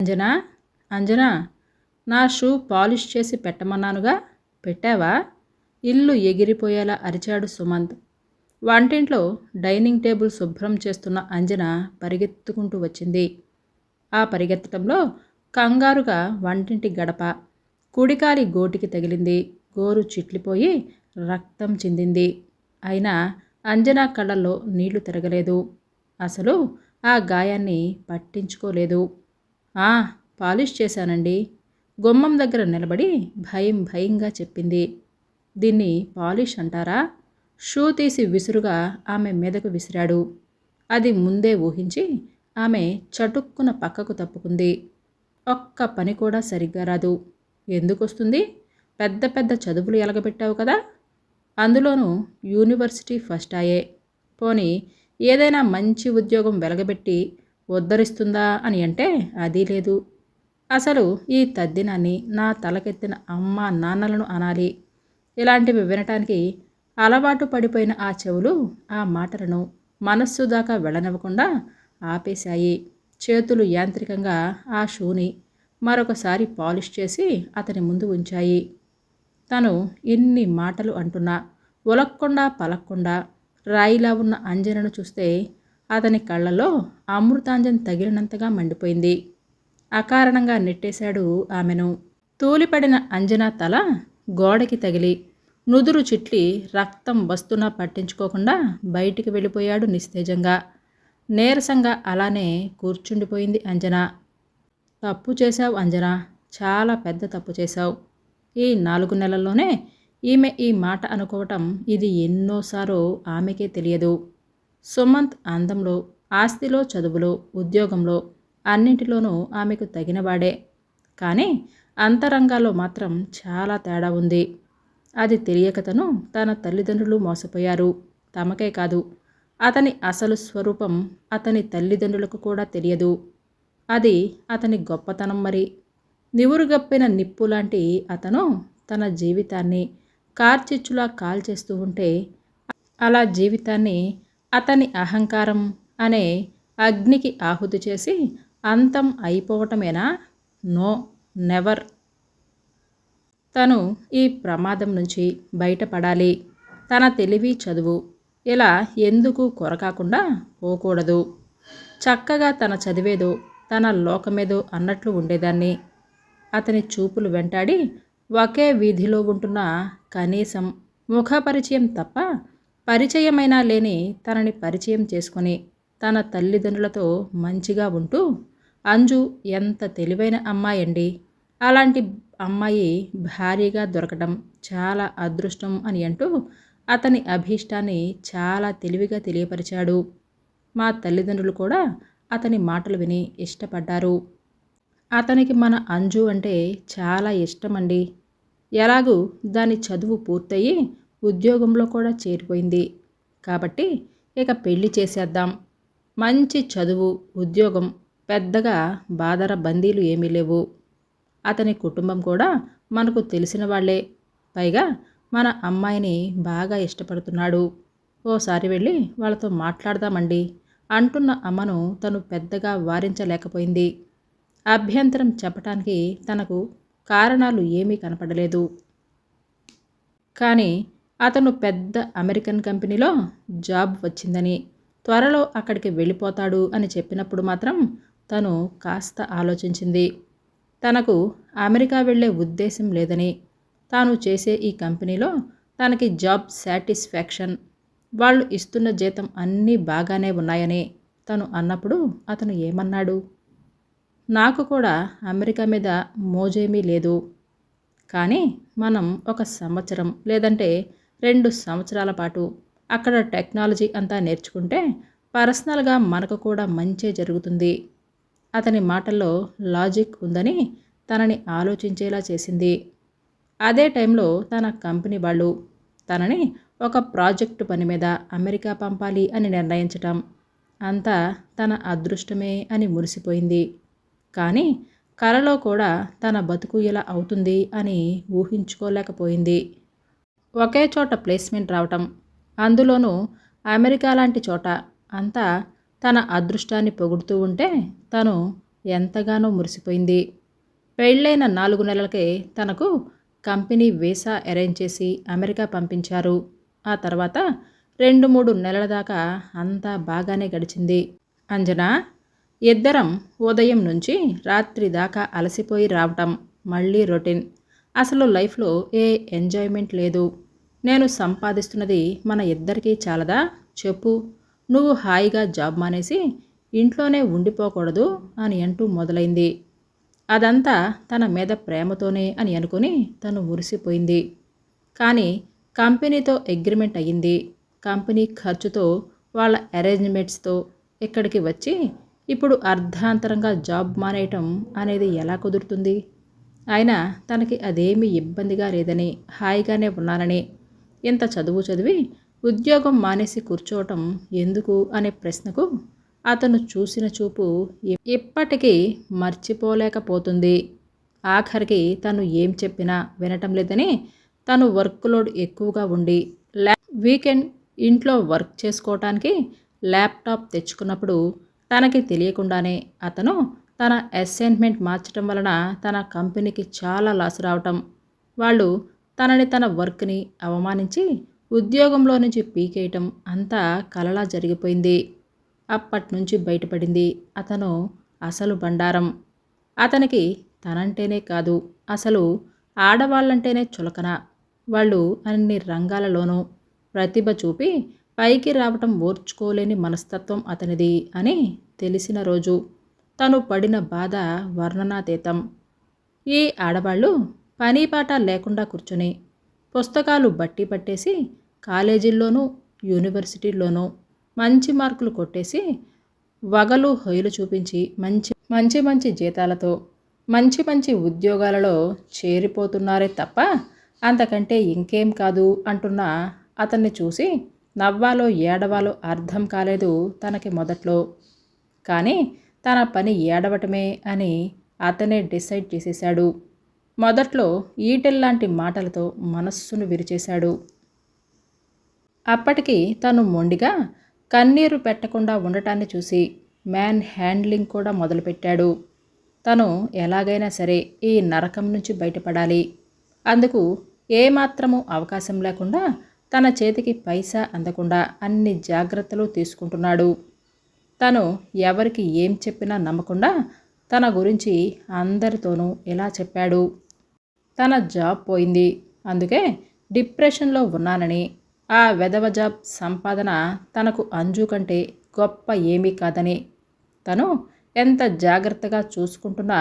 అంజనా? అంజనా నా shoe polish చేసి పెట్టమన్నానుగా? పెట్టావా? ఇల్లు ఎగిరిపోయేలా అరిచాడు సుమంత్. వంటింట్లో డైనింగ్ టేబుల్ శుభ్రం చేస్తున్న అంజన పరిగెత్తుకుంటూ వచ్చింది. ఆ పరిగెత్తడంలో కంగారుగా వంటింటి గడప కుడికాలి గోటికి తగిలింది. గోరు చిట్లిపోయి రక్తం చిందింది. అయినా అంజనా కళ్ళల్లో నీళ్ళు తిరగలేదు. అసలు ఆ గాయాన్ని పట్టించుకోలేదు. పాలిష్ చేశానండి. గుమ్మం దగ్గర నిలబడి భయం భయంగా చెప్పింది. దీన్ని పాలిష్ అంటారా? షూ తీసి విసురుగా ఆమె మీదకు విసిరాడు. అది ముందే ఊహించి ఆమె చటుక్కున పక్కకు తప్పుకుంది. ఒక్క పని కూడా సరిగ్గా రాదు. ఎందుకొస్తుంది? పెద్ద పెద్ద చదువులు ఎలగబెట్టావు కదా? అందులోనూ యూనివర్సిటీ ఫస్ట్ అయ్యే పోనీ ఏదైనా మంచి ఉద్యోగం వెలగబెట్టి ఉద్ధరిస్తుందా అని అంటే అది లేదు. అసలు ఈ తద్దినాన్ని నా తలకెత్తిన అమ్మ నాన్నలను అనాలి. ఇలాంటివి వినటానికి అలవాటు పడిపోయిన ఆ చెవులు ఆ మాటలను మనస్సు దాకా వెళ్ళనివ్వకుండా ఆపేశాయి. చేతులు యాంత్రికంగా ఆ షూని మరొకసారి పాలిష్ చేసి అతని ముందు ఉంచాయి. తను ఇన్ని మాటలు అంటున్నా ఉలక్కుండా పలక్కుండా రాయిలా ఉన్న అంజనను చూస్తే అతని కళ్ళలో అమృతాంజన్ తగిలినంతగా మండిపోయింది. అకారణంగా నెట్టేశాడు ఆమెను. తూలిపడిన అంజనా తల గోడకి తగిలి నుదురు చిట్లి రక్తం వస్తున్నా పట్టించుకోకుండా బయటికి వెళ్ళిపోయాడు నిస్తేజంగా. నీరసంగా అలానే కూర్చుండిపోయింది అంజన. తప్పు చేశావు అంజన. చాలా పెద్ద తప్పు చేశావు. ఈ నాలుగు నెలల్లోనే ఈమె ఈ మాట అనుకోవటం ఇది ఎన్నోసారో ఆమెకే తెలియదు. సుమంత్ అందంలో ఆస్తిలో చదువులో ఉద్యోగంలో అన్నింటిలోనూ ఆమెకు తగినవాడే. కానీ అంతరంగాల్లో మాత్రం చాలా తేడా ఉంది. అది తెలియకతను తన తల్లిదండ్రులు మోసపోయారు. తమకే కాదు అతని అసలు స్వరూపం అతని తల్లిదండ్రులకు కూడా తెలియదు. అది అతని గొప్పతనం మరి. నివురుగప్పిన నిప్పు లాంటి అతను తన జీవితాన్ని కార్చిచ్చులా కాల్చేస్తూ ఉంటే అలా జీవితాన్ని అతని అహంకారం అనే అగ్నికి ఆహుతి చేసి అంతం అయిపోవటమేనా? No never. తను ఈ ప్రమాదం నుంచి బయటపడాలి. తన తెలివి చదువు. ఇలా ఎందుకు కొరకాకుండా పోకూడదు. చక్కగా తన చదివేదో తన లోకమేదో అన్నట్లు ఉండేదాన్ని. అతని చూపులు వెంటాడి ఒకే వీధిలో ఉంటున్న కనీసం ముఖపరిచయం తప్ప పరిచయమైనా లేని తనని పరిచయం చేసుకొని తన తల్లిదండ్రులతో మంచిగా ఉంటూ అంజు ఎంత తెలివైన అమ్మాయి అండి అలాంటి అమ్మాయి భారీగా దొరకడం చాలా అదృష్టం అని అంటూ అతని అభీష్టాన్ని చాలా తెలివిగా తెలియపరిచాడు. మా తల్లిదండ్రులు కూడా అతని మాటలు విని ఇష్టపడ్డారు. అతనికి మన అంజు అంటే చాలా ఇష్టమండి. ఎలాగూ దాని చదువు పూర్తయి ఉద్యోగంలో కూడా చేరిపోయింది. కాబట్టి ఇక పెళ్ళి చేసేద్దాం. మంచి చదువు ఉద్యోగం పెద్దగా బాదర బందీలు ఏమీ లేవు. అతని కుటుంబం కూడా మనకు తెలిసిన వాళ్ళే పైగా మన అమ్మాయిని బాగా ఇష్టపడుతున్నాడు. ఓసారి వెళ్ళి వాళ్ళతో మాట్లాడదామండి అంటున్న అమ్మను తను పెద్దగా వారించలేకపోయింది. అభ్యంతరం చెప్పటానికి తనకు కారణాలు ఏమీ కనపడలేదు. కానీ అతను పెద్ద అమెరికన్ కంపెనీలో జాబ్ వచ్చిందని త్వరలో అక్కడికి వెళ్ళిపోతాడు అని చెప్పినప్పుడు మాత్రం తను కాస్త ఆలోచించింది. తనకు అమెరికా వెళ్ళే ఉద్దేశం లేదని తాను చేసే ఈ కంపెనీలో తనకి జాబ్ సాటిస్ఫాక్షన్ వాళ్ళు ఇస్తున్న జీతం అన్నీ బాగానే ఉన్నాయని తను అన్నప్పుడు అతను ఏమన్నాడు? నాకు కూడా అమెరికా మీద మోజేమీ లేదు. కానీ మనం ఒక సంవత్సరం లేదంటే రెండు సంవత్సరాల పాటు అక్కడ టెక్నాలజీ అంతా నేర్చుకుంటే పర్సనల్గా మనకు కూడా మంచే జరుగుతుంది. అతని మాటల్లో లాజిక్ ఉందని తనని ఆలోచించేలా చేసింది. అదే టైంలో తన కంపెనీ వాళ్ళు తనని ఒక ప్రాజెక్టు పని మీద అమెరికా పంపాలి అని నిర్ణయించటం అంతా తన అదృష్టమే అని మురిసిపోయింది. కానీ కలలో కూడా తన బతుకు ఇలా అవుతుంది అని ఊహించుకోలేకపోయింది. ఒకే చోట ప్లేస్మెంట్ రావటం. అందులోనూ అమెరికా లాంటి చోట అంతా తన అదృష్టాన్ని పొగుడుతూ ఉంటే తను ఎంతగానో మురిసిపోయింది. పెళ్ళైన నాలుగు నెలలకే తనకు కంపెనీ వీసా అరేంజ్ చేసి అమెరికా పంపించారు. ఆ తర్వాత రెండు మూడు నెలల దాకా అంతా బాగానే గడిచింది. అంజనా ఇద్దరం ఉదయం నుంచి రాత్రి దాకా అలసిపోయి రావటం మళ్ళీ రొటీన్. అసలు లైఫ్లో ఏ ఎంజాయ్మెంట్ లేదు. నేను సంపాదిస్తున్నది మన ఇద్దరికీ చాలదా? చెప్పు. నువ్వు హాయిగా జాబ్ మానేసి ఇంట్లోనే ఉండిపోకూడదు అని అంటూ మొదలైంది. అదంతా తన మీద ప్రేమతోనే అని అనుకుని తను మురిసిపోయింది. కానీ కంపెనీతో అగ్రిమెంట్ అయ్యింది. కంపెనీ ఖర్చుతో వాళ్ళ అరేంజ్మెంట్స్తో ఇక్కడికి వచ్చి ఇప్పుడు అర్ధాంతరంగా జాబ్ మానేయటం అనేది ఎలా కుదురుతుంది? ఆయన తనకి అదేమీ ఇబ్బందిగా లేదని హాయిగానే ఉన్నానని ఇంత చదువు చదివి ఉద్యోగం మానేసి కూర్చోవటం ఎందుకు అనే ప్రశ్నకు అతను చూసిన చూపు ఇప్పటికీ మర్చిపోలేకపోతుంది. ఆఖరికి తను ఏం చెప్పినా వినటం లేదని తను వర్క్ లోడ్ ఎక్కువగా ఉండి ల్యా వీకెండ్ ఇంట్లో వర్క్ చేసుకోవటానికి ల్యాప్టాప్ తెచ్చుకున్నప్పుడు తనకి తెలియకుండానే అతను తన అసైన్మెంట్ మార్చడం వలన తన కంపెనీకి చాలా లాస్ రావటం. వాళ్ళు తనని తన వర్క్ని అవమానించి ఉద్యోగంలో నుంచి పీకేయటం అంతా కలలా జరిగిపోయింది. అప్పటి నుంచి బయటపడింది అతను అసలు బండారం. అతనికి తనంటేనే కాదు అసలు ఆడవాళ్ళంటేనే చులకన. వాళ్ళు అన్ని రంగాలలోనూ ప్రతిభ చూపి పైకి రావటం ఓర్చుకోలేని మనస్తత్వం అతనిది అని తెలిసిన రోజు తను పడిన బాధ వర్ణనాతీతం. ఈ ఆడవాళ్ళు పనీపాట లేకుండా కూర్చుని పుస్తకాలు బట్టి పట్టేసి కాలేజీల్లోనూ యూనివర్సిటీల్లోనూ మంచి మార్కులు కొట్టేసి వగలు హొయలు చూపించి మంచి మంచి మంచి జీతాలతో మంచి మంచి ఉద్యోగాలలో చేరిపోతున్నారే తప్ప అంతకంటే ఇంకేం కాదు అంటున్న అతన్ని చూసి నవ్వాలో ఏడవాలో అర్థం కాలేదు తనకి మొదట్లో. కానీ తన పని ఏడవటమే అని అతనే డిసైడ్ చేసేశాడు. మొదట్లో ఈటెల్లాంటి మాటలతో మనస్సును విరిచేశాడు. అప్పటికి తను మొండిగా కన్నీరు పెట్టకుండా ఉండటాన్ని చూసి మ్యాన్ హ్యాండ్లింగ్ కూడా మొదలుపెట్టాడు. తను ఎలాగైనా సరే ఈ నరకం నుంచి బయటపడాలి. అందుకు ఏమాత్రము అవకాశం లేకుండా తన చేతికి పైసా అందకుండా అన్ని జాగ్రత్తలు తీసుకుంటున్నాడు. తను ఎవరికి ఏం చెప్పినా నమ్మకుండా తన గురించి అందరితోనూ ఇలా చెప్పాడు. తన జాబ్ పోయింది. అందుకే డిప్రెషన్లో ఉన్నానని ఆ వెధవ జాబ్ సంపాదన తనకు అంజు కంటే గొప్ప ఏమీ కాదని. తను ఎంత జాగ్రత్తగా చూసుకుంటున్నా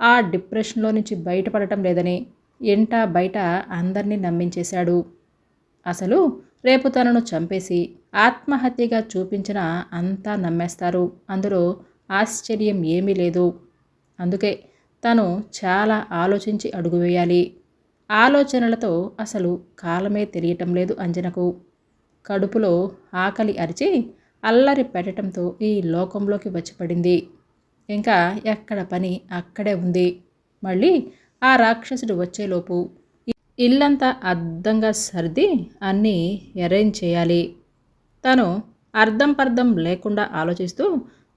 ఆ డిప్రెషన్లో నుంచి బయటపడటం లేదని ఇంట బయట అందరినీ నమ్మించేశాడు. అసలు రేపు తనను చంపేసి ఆత్మహత్యగా చూపించిన అంతా నమ్మేస్తారు. అందులో ఆశ్చర్యం ఏమీ లేదు. అందుకే తను చాలా ఆలోచించి అడుగు వేయాలి. ఆలోచనలతో అసలు కాలమే తెలియటం లేదు అంజనకు. కడుపులో ఆకలి అరిచి అల్లరి పెట్టడంతో ఈ లోకంలోకి వచ్చి పడింది. ఇంకా ఎక్కడ పని అక్కడే ఉంది. మళ్ళీ ఆ రాక్షసుడు వచ్చేలోపు ఇల్లంతా అద్దంగా సర్ది అన్నీ అరేంజ్ చేయాలి. తను అర్థం పర్థం లేకుండా ఆలోచిస్తూ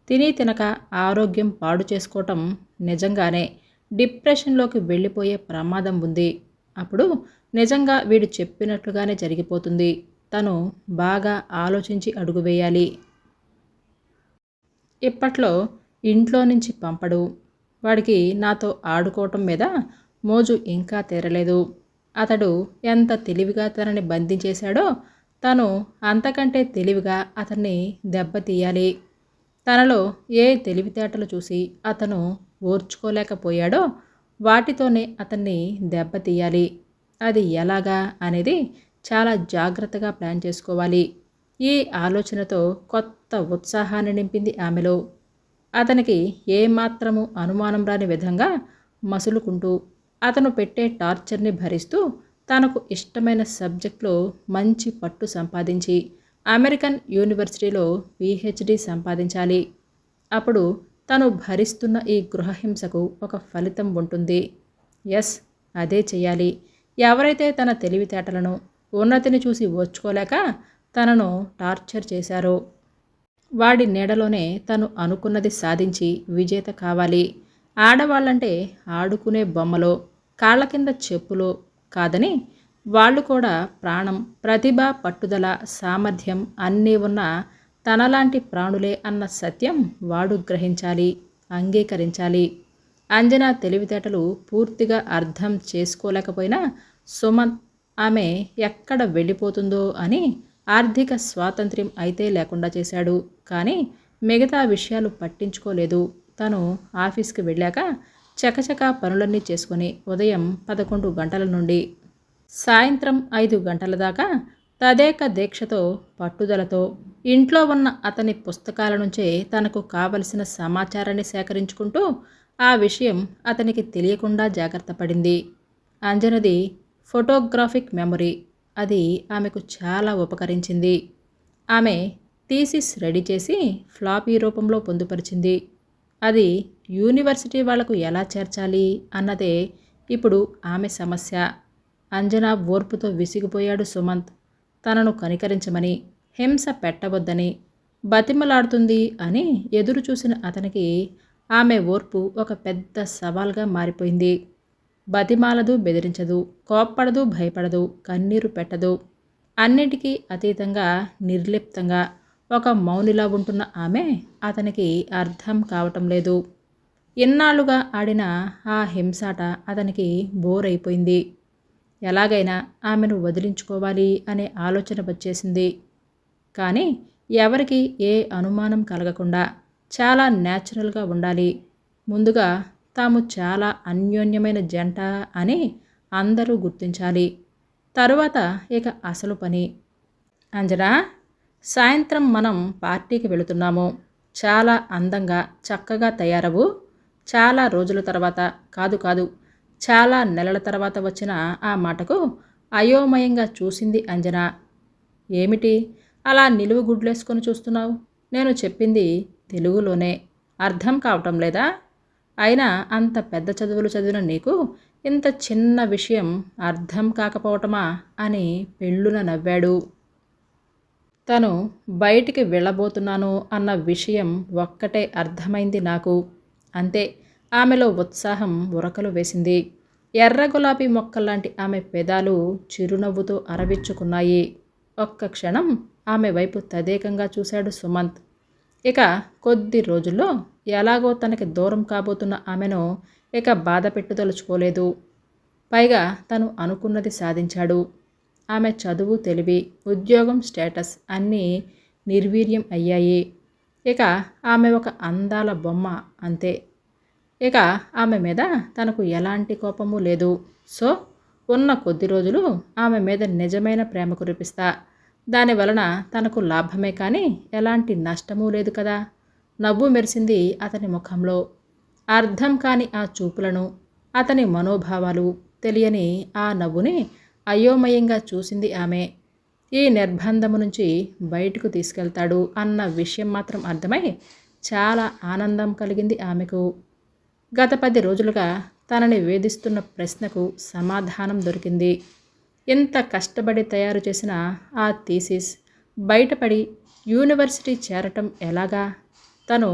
తిని తినక ఆరోగ్యం పాడు చేసుకోవటం నిజంగానే డిప్రెషన్లోకి వెళ్ళిపోయే ప్రమాదం ఉంది. అప్పుడు నిజంగా వీడు చెప్పినట్లుగానే జరిగిపోతుంది. తను బాగా ఆలోచించి అడుగు వేయాలి. ఇప్పట్లో ఇంట్లో నుంచి పంపడు. వాడికి నాతో ఆడుకోవటం మీద మోజు ఇంకా తీరలేదు. అతడు ఎంత తెలివిగా తనని బంధించేశాడో తను అంతకంటే తెలివిగా అతన్ని దెబ్బతీయాలి. తనలో ఏ తెలివితేటలు చూసి అతను ఓర్చుకోలేకపోయాడో వాటితోనే అతన్ని దెబ్బతీయాలి. అది ఎలాగా అనేది చాలా జాగ్రత్తగా ప్లాన్ చేసుకోవాలి. ఈ ఆలోచనతో కొత్త ఉత్సాహాన్ని నింపింది ఆమెలో. అతనికి ఏమాత్రము అనుమానం రాని విధంగా మసులుకుంటూ అతను పెట్టే టార్చర్ని భరిస్తూ తనకు ఇష్టమైన సబ్జెక్ట్లో మంచి పట్టు సంపాదించి అమెరికన్ యూనివర్సిటీలో పిహెచ్డి సంపాదించాలి. అప్పుడు తను భరిస్తున్న ఈ గృహహింసకు ఒక ఫలితం ఉంటుంది. ఎస్ అదే చేయాలి ఎవరైతే తన తెలివితేటలను ఉన్నతిని చూసి ఓర్చుకోలేక తనను టార్చర్ చేశారో వాడి నీడలోనే తను అనుకున్నది సాధించి విజేత కావాలి. ఆడవాళ్ళంటే ఆడుకునే బొమ్మలో కాళ్ళ కింద చెప్పులో కాదని వాళ్ళు కూడా ప్రాణం ప్రతిభ పట్టుదల సామర్థ్యం అన్నీ ఉన్న తనలాంటి ప్రాణులే అన్న సత్యం వాడు గ్రహించాలి అంగీకరించాలి. అంజనా తెలివితేటలు పూర్తిగా అర్థం చేసుకోలేకపోయినా సుమంత్ ఆమె ఎక్కడ వెళ్ళిపోతుందో అని ఆర్థిక స్వాతంత్ర్యం అయితే లేకుండా చేశాడు. కానీ మిగతా విషయాలు పట్టించుకోలేదు. తను ఆఫీస్కి వెళ్ళాక చకచక పనులన్నీ చేసుకుని ఉదయం పదకొండు గంటల నుండి సాయంత్రం ఐదు గంటల దాకా తదేక దీక్షతో పట్టుదలతో ఇంట్లో ఉన్న అతని పుస్తకాల నుంచే తనకు కావలసిన సమాచారాన్ని సేకరించుకుంటూ ఆ విషయం అతనికి తెలియకుండా జాగ్రత్త పడింది. అంజనది ఫోటోగ్రాఫిక్ మెమరీ. అది ఆమెకు చాలా ఉపకరించింది. ఆమె థీసిస్ రెడీ చేసి ఫ్లాపీ రూపంలో పొందుపరిచింది. అది యూనివర్సిటీ వాళ్ళకు ఎలా చేర్చాలి అన్నదే ఇప్పుడు ఆమె సమస్య. అంజనా ఓర్పుతో విసిగిపోయాడు సుమంత్. తనను కనికరించమని హింస పెట్టవద్దని బతిమలాడుతుంది అని ఎదురు చూసిన అతనికి ఆమె ఓర్పు ఒక పెద్ద సవాల్గా మారిపోయింది. బతిమాలదు బెదిరించదు కోప్పడదు భయపడదు కన్నీరు పెట్టదు. అన్నిటికీ అతీతంగా నిర్లిప్తంగా ఒక మౌనిలా ఉంటున్న ఆమె అతనికి అర్థం కావటం లేదు. ఎన్నాళ్ళుగా ఆడిన ఆ హింసాట అతనికి బోర్ అయిపోయింది ఎలాగైనా ఆమెను వదిలించుకోవాలి అనే ఆలోచన వచ్చేసింది. కానీ ఎవరికి ఏ అనుమానం కలగకుండా చాలా న్యాచురల్గా ఉండాలి. ముందుగా తాము చాలా అన్యోన్యమైన జంట అని అందరూ గుర్తించాలి. తరువాత ఇక అసలు పని. అంజనా? సాయంత్రం మనం పార్టీకి వెళుతున్నాము. చాలా అందంగా చక్కగా తయారవు. చాలా రోజుల తర్వాత కాదు కాదు చాలా నెలల తర్వాత వచ్చిన ఆ మాటకు అయోమయంగా చూసింది అంజన. ఏమిటి? అలా నిలువు గుడ్లేసుకొని చూస్తున్నావు? నేను చెప్పింది తెలుగులోనే. అర్థం కావటం లేదా? అయినా అంత పెద్ద చదువులు చదివిన నీకు ఇంత చిన్న విషయం అర్థం కాకపోవటమా అని పెళ్ళున నవ్వాడు. తను బయటికి వెళ్ళబోతున్నాను అన్న విషయం ఒక్కటే అర్థమైంది నాకు. అంతే ఆమెలో ఉత్సాహం ఉరకలు వేసింది. ఎర్ర గులాబీ మొక్కల్లాంటి ఆమె పెదాలు చిరునవ్వుతో అరవిచ్చుకున్నాయి. ఒక్క క్షణం ఆమె వైపు తదేకంగా చూశాడు సుమంత్. ఇక కొద్ది రోజుల్లో ఎలాగో తనకి దూరం కాబోతున్న ఆమెను ఇక బాధ పెట్టుదలుచుకోలేదు పైగా తను అనుకున్నది సాధించాడు. ఆమె చదువు తెలివి ఉద్యోగం స్టేటస్ అన్నీ నిర్వీర్యం అయ్యాయి. ఇక ఆమె ఒక అందాల బొమ్మ అంతే. ఇక ఆమె మీద తనకు ఎలాంటి కోపము లేదు. సో ఉన్న కొద్ది రోజులు ఆమె మీద నిజమైన ప్రేమ కురిపిస్తా. దాని వలన తనకు లాభమే కానీ ఎలాంటి నష్టమూ లేదు కదా. నవ్వు మెరిసింది అతని ముఖంలో. అర్థం కాని ఆ చూపులను అతని మనోభావాలు తెలియని ఆ నవ్వుని అయోమయంగా చూసింది ఆమె. ఈ నిర్బంధము నుంచి బయటకు తీసుకెళ్తాడు అన్న విషయం మాత్రం అర్థమై చాలా ఆనందం కలిగింది ఆమెకు. గత పది రోజులుగా తనని వేధిస్తున్న ప్రశ్నకు సమాధానం దొరికింది. ఎంత కష్టపడి తయారు చేసిన ఆ థీసిస్? బయటపడి యూనివర్సిటీ చేరటం ఎలాగా? తను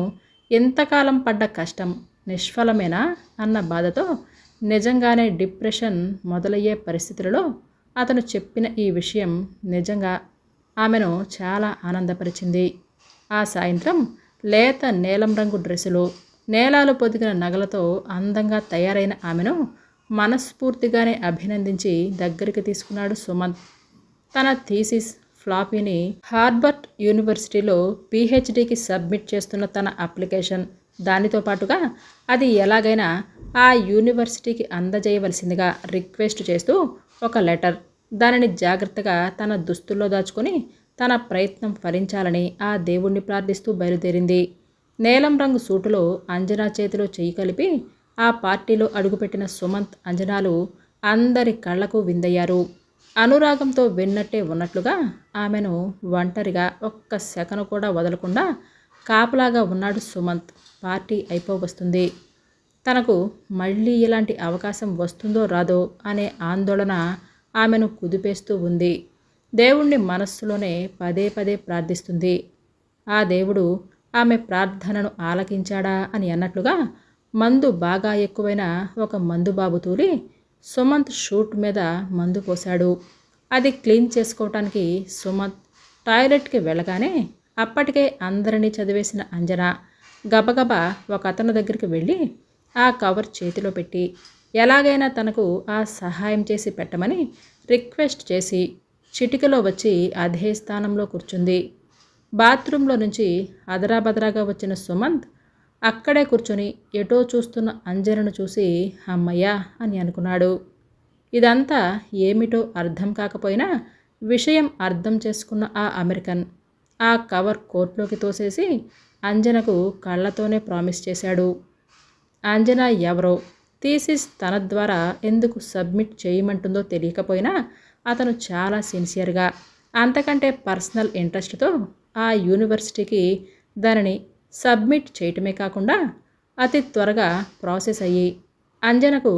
ఎంతకాలం పడ్డ కష్టం నిష్ఫలమేనా? అన్న బాధతో నిజంగానే డిప్రెషన్ మొదలయ్యే పరిస్థితులలో అతను చెప్పిన ఈ విషయం నిజంగా ఆమెను చాలా ఆనందపరిచింది. ఆ సాయంత్రం లేత నీలం రంగు డ్రెస్సులో నేలాలు పొదిగిన నగలతో అందంగా తయారైన ఆమెను మనస్ఫూర్తిగానే అభినందించి దగ్గరికి తీసుకున్నాడు సుమంత్. తన థీసిస్ ఫ్లాపీని హార్బర్ట్ యూనివర్సిటీలో పీహెచ్డీకి సబ్మిట్ చేస్తున్న తన అప్లికేషన్. దానితో పాటుగా అది ఎలాగైనా ఆ యూనివర్సిటీకి అందజేయవలసిందిగా రిక్వెస్ట్ చేస్తూ ఒక లెటర్. దానిని జాగ్రత్తగా తన దుస్తుల్లో దాచుకొని తన ప్రయత్నం ఫలించాలని ఆ దేవుణ్ణి ప్రార్థిస్తూ బయలుదేరింది. నీలం రంగు సూటులో అంజనా చేతిలో చెయ్యి కలిపి ఆ పార్టీలో అడుగుపెట్టిన సుమంత్ అంజనాలు అందరి కళ్ళకు విందయ్యారు. అనురాగంతో విన్నట్టే ఉన్నట్లుగా ఆమెను ఒంటరిగా ఒక్క సెకను కూడా వదలకుండా కాపలాగా ఉన్నాడు సుమంత్. పార్టీ అయిపోవస్తుంది. తనకు మళ్ళీ ఇలాంటి అవకాశం వస్తుందో రాదో అనే ఆందోళన ఆమెను కుదిపేస్తూ ఉంది. దేవుణ్ణి మనస్సులోనే పదే పదే ప్రార్థిస్తుంది. ఆ దేవుడు ఆమె ప్రార్థనను ఆలకించాడా అని అన్నట్లుగా మందు బాగా ఎక్కువైన ఒక మందు బాబు తూలి సుమంత్ షూట్ మీద మందు పోశాడు. అది క్లీన్ చేసుకోవటానికి సుమంత్ టాయిలెట్కి వెళ్ళగానే అప్పటికే అందరినీ చదివేసిన అంజన గబగబా ఒక అతను దగ్గరికి వెళ్ళి ఆ కవర్ చేతిలో పెట్టి ఎలాగైనా తనకు ఆ సహాయం చేసి పెట్టమని రిక్వెస్ట్ చేసి చిటికలో వచ్చి అదే స్థానంలో కూర్చుంది. బాత్రూంలో నుంచి అదరాబదరాగా వచ్చిన సుమంత్ అక్కడే కూర్చొని ఎటో చూస్తున్న అంజనను చూసి అమ్మయ్యా అని అనుకున్నాడు. ఇదంతా ఏమిటో అర్థం కాకపోయినా విషయం అర్థం చేసుకున్న ఆ అమెరికన్ ఆ కవర్ కోర్టులోకి తోసేసి అంజనకు కళ్ళతోనే ప్రామిస్ చేశాడు. అంజన ఎవరో థీసిస్ తన ద్వారా ఎందుకు సబ్మిట్ చేయమంటుందో తెలియకపోయినా అతను చాలా సిన్సియర్గా అంతకంటే పర్సనల్ ఇంట్రెస్ట్తో ఆ యూనివర్సిటీకి దానిని సబ్మిట్ చేయటమే కాకుండా అతి త్వరగా ప్రాసెస్ అయ్యి అంజనకు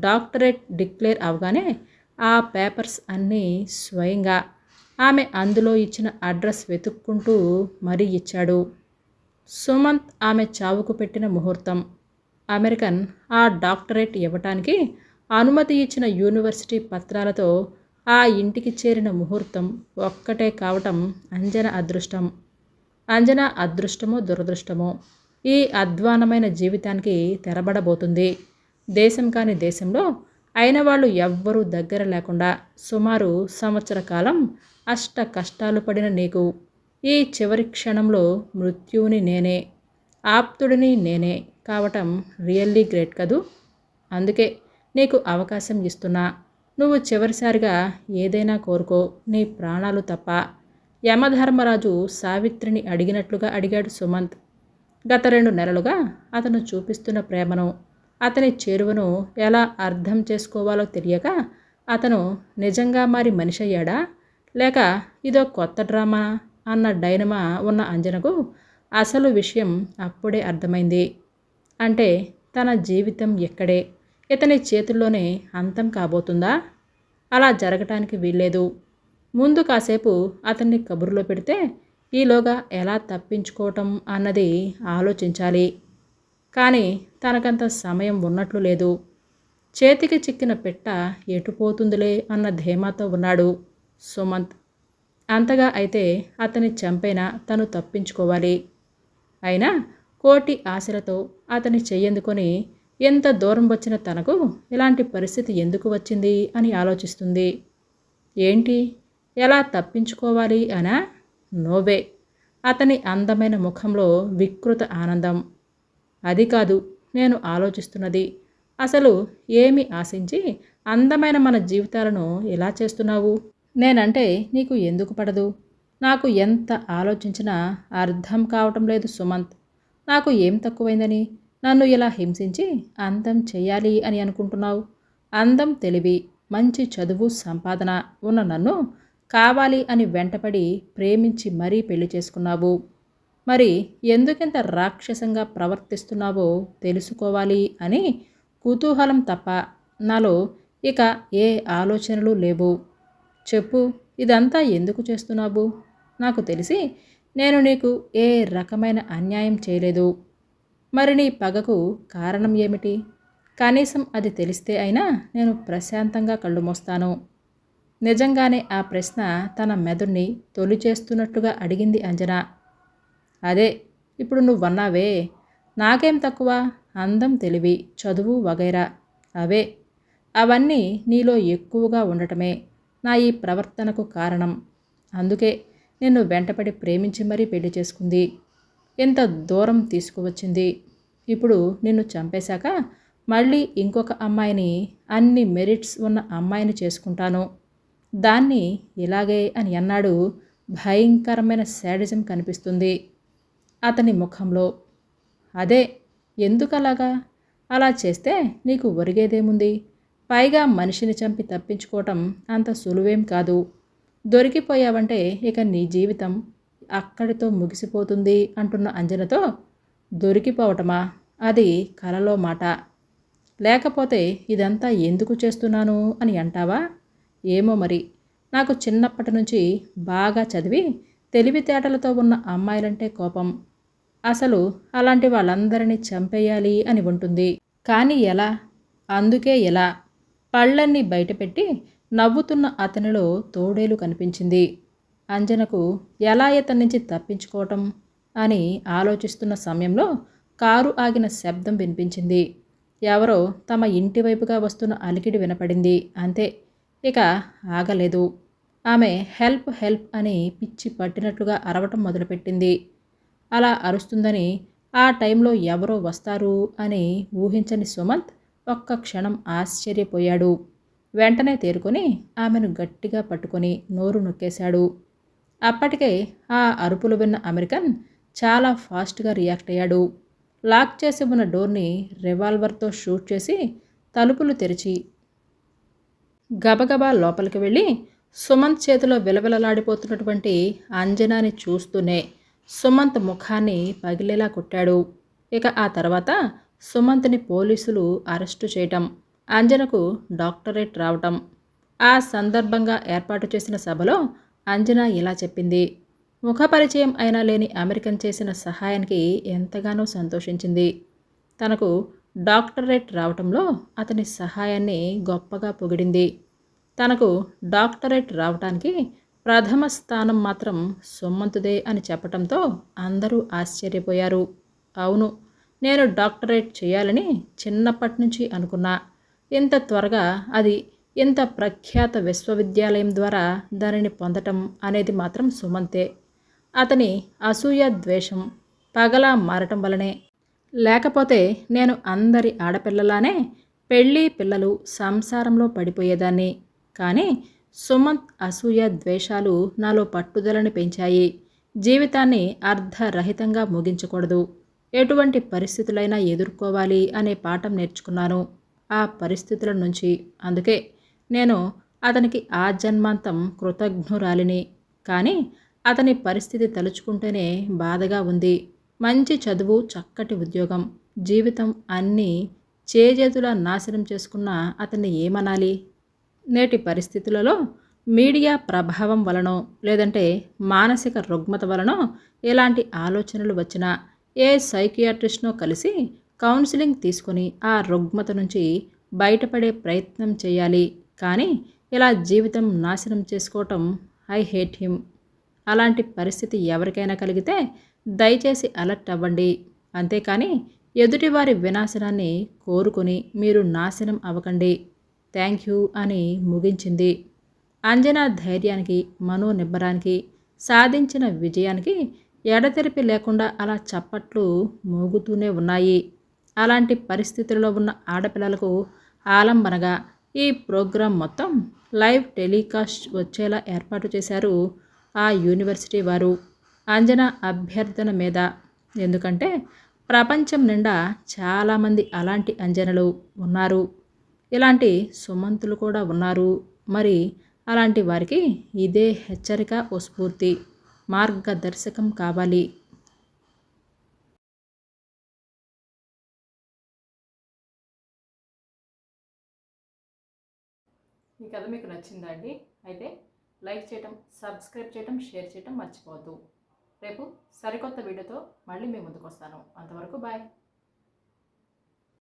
డాక్టరేట్ డిక్లేర్ అవగానే ఆ పేపర్స్ అన్నీ స్వయంగా ఆమె అందులో ఇచ్చిన అడ్రస్ వెతుక్కుంటూ మరీ ఇచ్చాడు. సుమంత్ ఆమె చావుకు పెట్టిన ముహూర్తం. అమెరికన్ ఆ డాక్టరేట్ ఇవ్వటానికి అనుమతి ఇచ్చిన యూనివర్సిటీ పత్రాలతో ఆ ఇంటికి చేరిన ముహూర్తం ఒక్కటే కావటం అంజన అదృష్టం. అంజన అదృష్టమో దురదృష్టమో ఈ అధ్వానమైన జీవితానికి తెరబడబోతుంది. దేశం కాని దేశంలో అయిన వాళ్ళు ఎవ్వరూ దగ్గర లేకుండా సుమారు సంవత్సర కాలం అష్ట కష్టాలు పడిన నీకు ఈ చివరి క్షణంలో మృత్యువుని నేనే ఆప్తుడిని నేనే కావటం రియల్లీ గ్రేట్ కదూ? అందుకే నీకు అవకాశం ఇస్తున్నా. నువ్వు చివరిసారిగా ఏదైనా కోరుకో నీ ప్రాణాలు తప్ప. యమధర్మరాజు సావిత్రిని అడిగినట్లుగా అడిగాడు సుమంత్. గత రెండు నెలలుగా అతను చూపిస్తున్న ప్రేమను అతని చేరువను ఎలా అర్థం చేసుకోవాలో తెలియక అతను నిజంగా మరి మనిషి అయ్యాడా? లేక ఇదో కొత్త డ్రామా? అన్న డైనమా ఉన్న అంజనకు అసలు విషయం అప్పుడే అర్థమైంది. అంటే తన జీవితం ఎక్కడే? ఇతని చేతుల్లోనే అంతం కాబోతుందా? అలా జరగటానికి వీల్లేదు. ముందు కాసేపు అతన్ని కబురులో పెడితే ఈలోగా ఎలా తప్పించుకోవటం అన్నది ఆలోచించాలి. కానీ తనకంత సమయం ఉన్నట్లు లేదు. చేతికి చిక్కిన పెట్ట ఎటుపోతుందిలే అన్న ధీమాతో ఉన్నాడు సుమంత్. అంతగా అయితే అతన్ని చంపైనా తను తప్పించుకోవాలి. అయినా కోటి ఆశలతో అతని చెయ్యందుకొని ఎంత దూరం వచ్చిన తనకు ఇలాంటి పరిస్థితి ఎందుకు వచ్చింది అని ఆలోచిస్తుంది. ఏంటి? ఎలా తప్పించుకోవాలి అనా? నోవే. అతని అందమైన ముఖంలో వికృత ఆనందం. అది కాదు నేను ఆలోచిస్తున్నది. అసలు ఏమి ఆశించి అందమైన మన జీవితాలను ఎలా చేస్తున్నావు? నేనంటే నీకు ఎందుకు పడదు? నాకు ఎంత ఆలోచించినా అర్థం కావటం లేదు సుమంత్. నాకు ఏం తక్కువైందని? నన్ను ఇలా హింసించి అందం చేయాలి అని అనుకుంటున్నావు. అందం తెలివి మంచి చదువు సంపాదన ఉన్న నన్ను కావాలి అని వెంటపడి ప్రేమించి మరీ పెళ్ళి చేసుకున్నావు. మరి ఎందుకింత రాక్షసంగా ప్రవర్తిస్తున్నావో తెలుసుకోవాలి అని కుతూహలం తప్ప నాలో ఇక ఏ ఆలోచనలు లేవు. చెప్పు ఇదంతా ఎందుకు చేస్తున్నావు? నాకు తెలిసి నేను నీకు ఏ రకమైన అన్యాయం చేయలేదు. మరి నీ పగకు కారణం ఏమిటి? కనీసం అది తెలిస్తే అయినా నేను ప్రశాంతంగా కళ్ళు మోస్తాను. నిజంగానే ఆ ప్రశ్న తన మెదడుని తొలిచేస్తున్నట్టుగా అడిగింది అంజన. అదే ఇప్పుడు నువ్వన్నావే నాకేం తక్కువ? అందం తెలివి చదువు వగైరా. అవే అవన్నీ నీలో ఎక్కువగా ఉండటమే. నా ఈ ప్రవర్తనకు కారణం. అందుకే నిన్ను వెంటపడి ప్రేమించి మరీ పెళ్ళి చేసుకుంది. ఎంత దూరం తీసుకువచ్చింది. ఇప్పుడు నిన్ను చంపేశాక మళ్ళీ ఇంకొక అమ్మాయిని అన్ని మెరిట్స్ ఉన్న అమ్మాయిని చేసుకుంటాను. దాన్ని ఇలాగే అని అన్నాడు భయంకరమైన శాడిజం కనిపిస్తుంది అతని ముఖంలో. అదే ఎందుకలాగా? అలా చేస్తే నీకు ఒరిగేదేముంది? పైగా మనిషిని చంపి తప్పించుకోవటం అంత సులువేం కాదు. దొరికిపోయావంటే ఇక నీ జీవితం అక్కడితో ముగిసిపోతుంది అంటున్న అంజనతో దొరికిపోవటమా? అది కలలో మాట. లేకపోతే ఇదంతా ఎందుకు చేస్తున్నాను అని అంటావా? ఏమో మరి. నాకు చిన్నప్పటి నుంచి బాగా చదివి తెలివితేటలతో ఉన్న అమ్మాయిలంటే కోపం. అసలు అలాంటి వాళ్ళందరినీ చంపేయాలి అని ఉంటుంది. కానీ ఎలా? అందుకే ఎలా? పళ్ళన్నీ బయటపెట్టి నవ్వుతున్న అతనిలో తోడేలు కనిపించింది. అంజనకు ఎలా ఇతని నుంచి తప్పించుకోవటం అని ఆలోచిస్తున్న సమయంలో కారు ఆగిన శబ్దం వినిపించింది. ఎవరో తమ ఇంటి వైపుగా వస్తున్న అలికిడి వినపడింది. అంతే ఇక ఆగలేదు. ఆమె హెల్ప్ హెల్ప్ అని పిచ్చి పట్టినట్లుగా అరవటం మొదలుపెట్టింది. అలా అరుస్తుందని ఆ టైంలో ఎవరో వస్తారు అని ఊహించని సుమంత్ ఒక్క క్షణం ఆశ్చర్యపోయాడు. వెంటనే తేరుకొని ఆమెను గట్టిగా పట్టుకొని నోరు నొక్కేశాడు. అప్పటికే ఆ అరుపులు విన్న అమెరికన్ చాలా ఫాస్ట్గా రియాక్ట్ అయ్యాడు. లాక్ చేసి ఉన్న డోర్ని రివాల్వర్తో షూట్ చేసి తలుపులు తెరిచి గబగబా లోపలికి వెళ్ళి సుమంత్ చేతిలో విలవిలలాడిపోతున్నటువంటి అంజనాని చూస్తూనే సుమంత్ ముఖాన్ని పగిలేలా కొట్టాడు. ఇక ఆ తర్వాత సుమంత్ని పోలీసులు అరెస్టు చేయటం అంజనకు డాక్టరేట్ రావటం. ఆ సందర్భంగా ఏర్పాటు చేసిన సభలో అంజన ఇలా చెప్పింది. ముఖపరిచయం అయినా లేని అమెరికన్ చేసిన సహాయానికి ఎంతగానో సంతోషించింది. తనకు డాక్టరేట్ రావటంలో అతని సహాయాన్ని గొప్పగా పొగిడింది. తనకు డాక్టరేట్ రావటానికి ప్రథమ స్థానం మాత్రం సొమ్మంతుదే అని చెప్పటంతో అందరూ ఆశ్చర్యపోయారు. అవును నేను డాక్టరేట్ చేయాలని చిన్నప్పటి నుంచి అనుకున్నా. ఇంత త్వరగా అది ఇంత ప్రఖ్యాత విశ్వవిద్యాలయం ద్వారా దానిని పొందటం అనేది మాత్రం సుమంతే. అతని అసూయ ద్వేషం పగలా మారటం వలనే. లేకపోతే నేను అందరి ఆడపిల్లలానే పెళ్ళి పిల్లలు సంసారంలో పడిపోయేదాన్ని. కానీ సుమంత్ అసూయ ద్వేషాలు నాలో పట్టుదలని పెంచాయి. జీవితాన్ని అర్ధరహితంగా ముగించకూడదు. ఎటువంటి పరిస్థితులైనా ఎదుర్కోవాలి అనే పాఠం నేర్చుకున్నాను. ఆ పరిస్థితుల నుంచి అందుకే నేను అతనికి ఆ జన్మాంతం కృతజ్ఞురాలిని. కానీ అతని పరిస్థితి తలుచుకుంటేనే బాధగా ఉంది. మంచి చదువు చక్కటి ఉద్యోగం జీవితం అన్నీ చేజేతులా నాశనం చేసుకున్న అతన్ని ఏమనాలి? నేటి పరిస్థితులలో మీడియా ప్రభావం వలనో లేదంటే మానసిక రుగ్మత వలనో ఎలాంటి ఆలోచనలు వచ్చినా ఏ సైకియాట్రిస్ట్నో కలిసి కౌన్సిలింగ్ తీసుకొని ఆ రుగ్మత నుంచి బయటపడే ప్రయత్నం చేయాలి. కానీ ఇలా జీవితం నాశనం చేసుకోవటం ఐ హేట్ హిమ్. అలాంటి పరిస్థితి ఎవరికైనా కలిగితే దయచేసి అలర్ట్ అవ్వండి. అంతేకాని ఎదుటివారి వినాశనాన్ని కోరుకొని మీరు నాశనం అవ్వకండి. థ్యాంక్ యూ అని ముగించింది. అంజనా ధైర్యానికి మనోనిబ్బరానికి సాధించిన విజయానికి ఎడతెరిపి లేకుండా అలా చప్పట్లు మోగుతూనే ఉన్నాయి. అలాంటి పరిస్థితుల్లో ఉన్న ఆడపిల్లలకు ఆలంబనగా ఈ ప్రోగ్రాం మొత్తం లైవ్ టెలికాస్ట్ వచ్చేలా ఏర్పాటు చేశారు ఆ యూనివర్సిటీ వారు. అంజన అభ్యర్థన మీద. ఎందుకంటే ప్రపంచం నిండా చాలామంది అలాంటి అంజనలు ఉన్నారు. ఇలాంటి సుమంతులు కూడా ఉన్నారు. మరి అలాంటి వారికి ఇదే హెచ్చరిక ఓ స్ఫూర్తి. మార్గదర్శకం కావాలి. ఈ కథ మీకు నచ్చిందా అండి? అయితే లైక్ చేయటం సబ్స్క్రైబ్ చేయటం షేర్ చేయటం మర్చిపోవద్దు. రేపు సరికొత్త వీడియోతో మళ్ళీ మీ ముందుకు వస్తాను. అంతవరకు బాయ్.